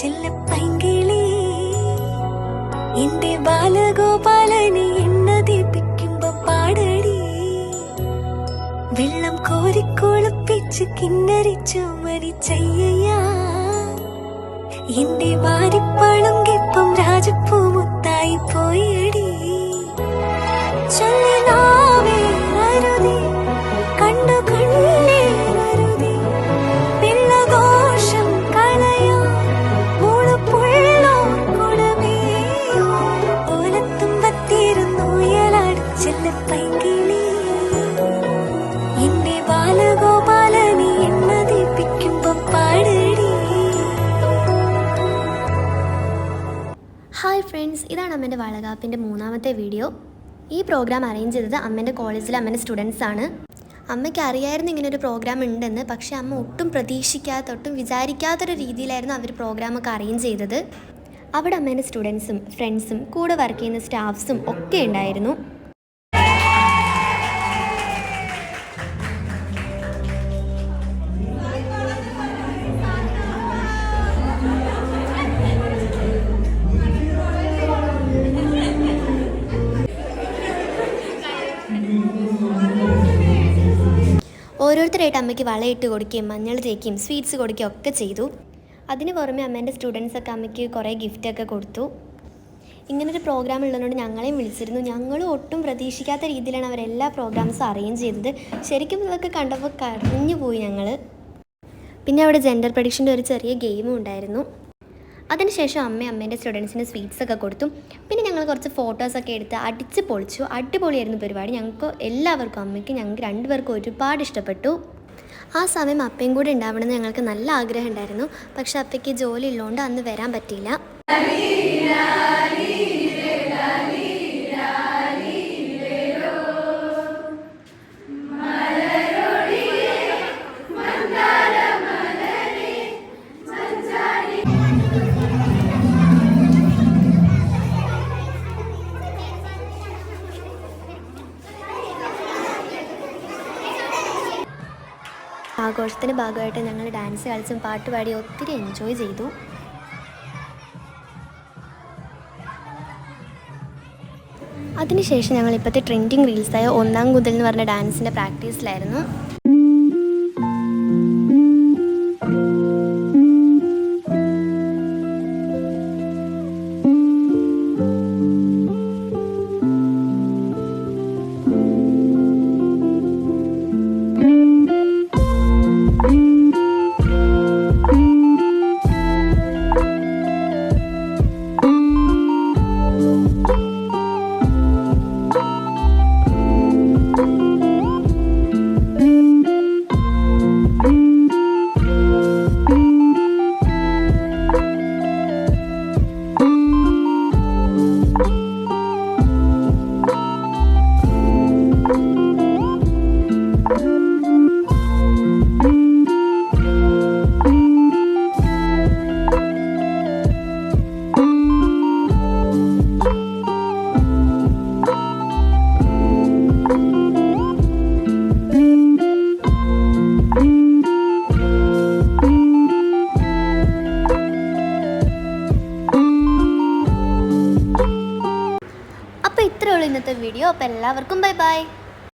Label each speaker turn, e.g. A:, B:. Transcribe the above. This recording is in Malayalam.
A: ചെല്ലപ്പൈങ്കിളി. എന്റെ ബാലഗോപാലനെ എണ്ണ ദീപിക്കുമ്പോ പാടടി. വെള്ളം കോരിക്കൊളുപ്പിച്ച് കിന്നരിച്ചു മരിച്ചയ്യ എന്റെ വാരിപ്പളുങ്കിപ്പം രാജപ്പൂ മുത്തായി പോയടി
B: ഹായ് ഫ്രണ്ട്സ് ഇതാണ് അമ്മേന്റെ വളകാപ്പിന്റെ മൂന്നാമത്തെ വീഡിയോ. ഈ പ്രോഗ്രാം അറേഞ്ച് ചെയ്തത് അമ്മേന്റെ കോളേജിലെ അമ്മേന്റെ സ്റ്റുഡൻസ് ആണ്. അമ്മയ്ക്ക് അറിയായിരുന്നു ഇങ്ങനെ ഒരു പ്രോഗ്രാം ഉണ്ടെന്ന് പക്ഷേ അമ്മ ഒട്ടും പ്രതീക്ഷിക്കാത്ത ഒട്ടും വിചാരിക്കാത്തൊരു രീതിയിലായിരുന്നു അവർ പ്രോഗ്രാമൊക്കെ അറേഞ്ച് ചെയ്തത്. അവിടെ അമ്മേന്റെ സ്റ്റുഡൻസും ഫ്രണ്ട്സും കൂടെ വർക്ക് ചെയ്യുന്ന സ്റ്റാഫ്സും ഒക്കെ ഉണ്ടായിരുന്നു. ഓരോരുത്തരായിട്ട് അമ്മയ്ക്ക് വളയിട്ട് കൊടുക്കുകയും മഞ്ഞൾ തേക്കുകയും സ്വീറ്റ്സ് കൊടുക്കുകയും ഒക്കെ ചെയ്തു. അതിന് പുറമെ അമ്മേന്റെ സ്റ്റുഡൻസൊക്കെ അമ്മയ്ക്ക് കുറേ ഗിഫ്റ്റൊക്കെ കൊടുത്തു. ഇങ്ങനൊരു പ്രോഗ്രാം ഉള്ളതുകൊണ്ട് ഞങ്ങളെയും വിളിച്ചിരുന്നു. ഞങ്ങളും ഒട്ടും പ്രതീക്ഷിക്കാത്ത രീതിയിലാണ് അവരെല്ലാ പ്രോഗ്രാംസും അറേഞ്ച് ചെയ്തത്. ശരിക്കും ഇതൊക്കെ കണ്ടപ്പോൾ കരഞ്ഞു പോയി ഞങ്ങൾ പിന്നെ അവിടെ ജെൻഡർ പ്രഡിക്ഷന്റെ ഒരു ചെറിയ ഗെയിമും ഉണ്ടായിരുന്നു. അതിനുശേഷം അമ്മ അമ്മേന്റെ സ്റ്റുഡൻസിന് സ്വീറ്റ്സ് ഒക്കെ കൊടുത്തു. പിന്നെ ഞങ്ങൾ കുറച്ച് ഫോട്ടോസൊക്കെ എടുത്ത് അടിച്ച് പൊളിച്ചു. അടിപൊളിയായിരുന്നു പരിപാടി. ഞങ്ങൾക്ക് എല്ലാവർക്കും അമ്മയ്ക്ക് ഞങ്ങൾക്ക് രണ്ടുപേർക്കും ഒരുപാട് ഇഷ്ടപ്പെട്ടു. ആ സമയം അപ്പയും കൂടെ ഉണ്ടാവണമെന്ന് ഞങ്ങൾക്ക് നല്ല ആഗ്രഹം ഉണ്ടായിരുന്നു. പക്ഷെ അപ്പയ്ക്ക് ജോലി ഉള്ളതുകൊണ്ട് അന്ന് വരാൻ പറ്റിയില്ല. ആഘോഷത്തിന്റെ ഭാഗമായിട്ട് ഞങ്ങൾ ഡാൻസ് കളിച്ചും പാട്ട് പാടി ഒത്തിരി എൻജോയ് ചെയ്തു. അതിനുശേഷം ഞങ്ങൾ ഇപ്പോഴത്തെ ട്രെൻഡിങ് റീൽസായ ഒന്നാം കുതിൽ എന്ന് പറഞ്ഞ ഡാൻസിന്റെ പ്രാക്ടീസിലായിരുന്നു ഇന്നത്തെ വീഡിയോ. അപ്പോൾ എല്ലാവർക്കും ബൈ ബൈ.